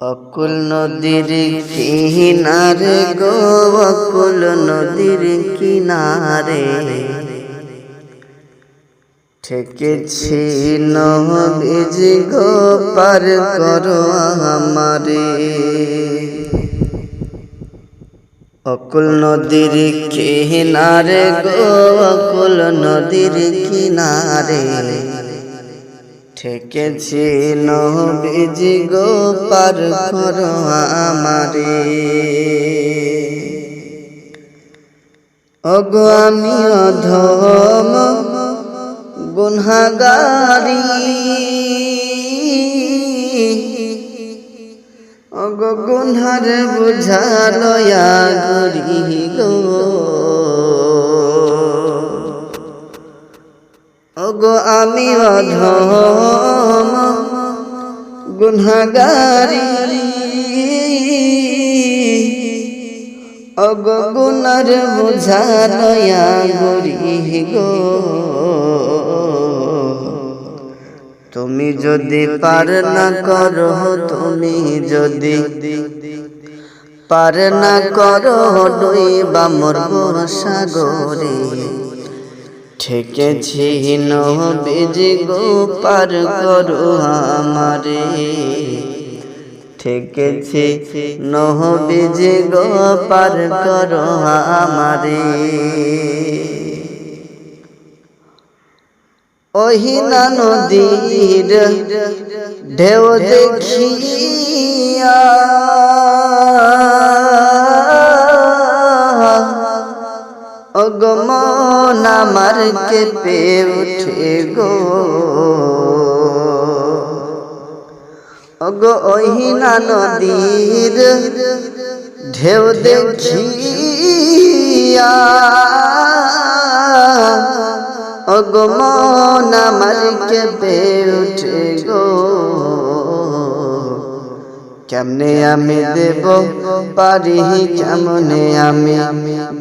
অকুল নদীর কিনারে গো, অকুল নদীর কিনারে। ঠেকেছি নবীজ গো, পার করো আমারে। অকুল নদীর কিনারে গো, অকুল নদীর কিনারে। ঠেকেছি নবীজ গো পার করো আমারে। অগো আমি অধম গুনহাগারি। অগো গুনহার বুঝালয়া গরি গো। ওগো আমি অধম গুনহাগারি। ওগো বুঝালয়া গরি গো। তুমি যদি পার না করো, তুমি যদি পার না করো ডুইবা মরবো সাগরে। ঠেকেছি নবীজ গো পার করো আমারে। ঠেকেছি নহবীজ গো পার করো আমারে। ওহিনা নদীর ঢেউ দেখিয়া। অগমন আমার কেঁপে উঠে গো। অগ ওহিনা নদীর ঢেউ দেখিয়া অগমন আমার কেঁপে উঠে গো। কেমনে আমি দেব পারি কেমনে আমি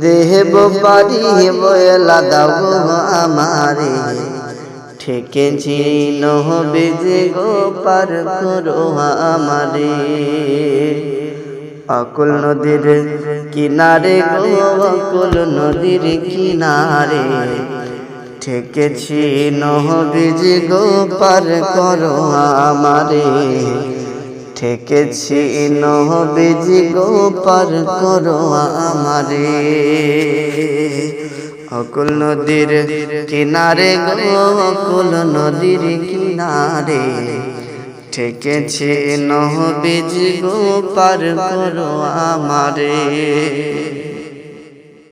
দেব পারি বয়লা দাও আমারে। ঠেকেছি নহবে যে গো পার করো আমারে। অকুল নদীর কিনারে গো অকুল নদীর কিনারে। ঠেকেছি নহবীজ গো পার করো আমারে। ঠেকেছি নহবিজি গো পার করো আমারে। অকুল নদীর কিনারে গো, অকুল নদীর কিনারে। ঠেকেছি নহবিজি গো পার করো আমারে।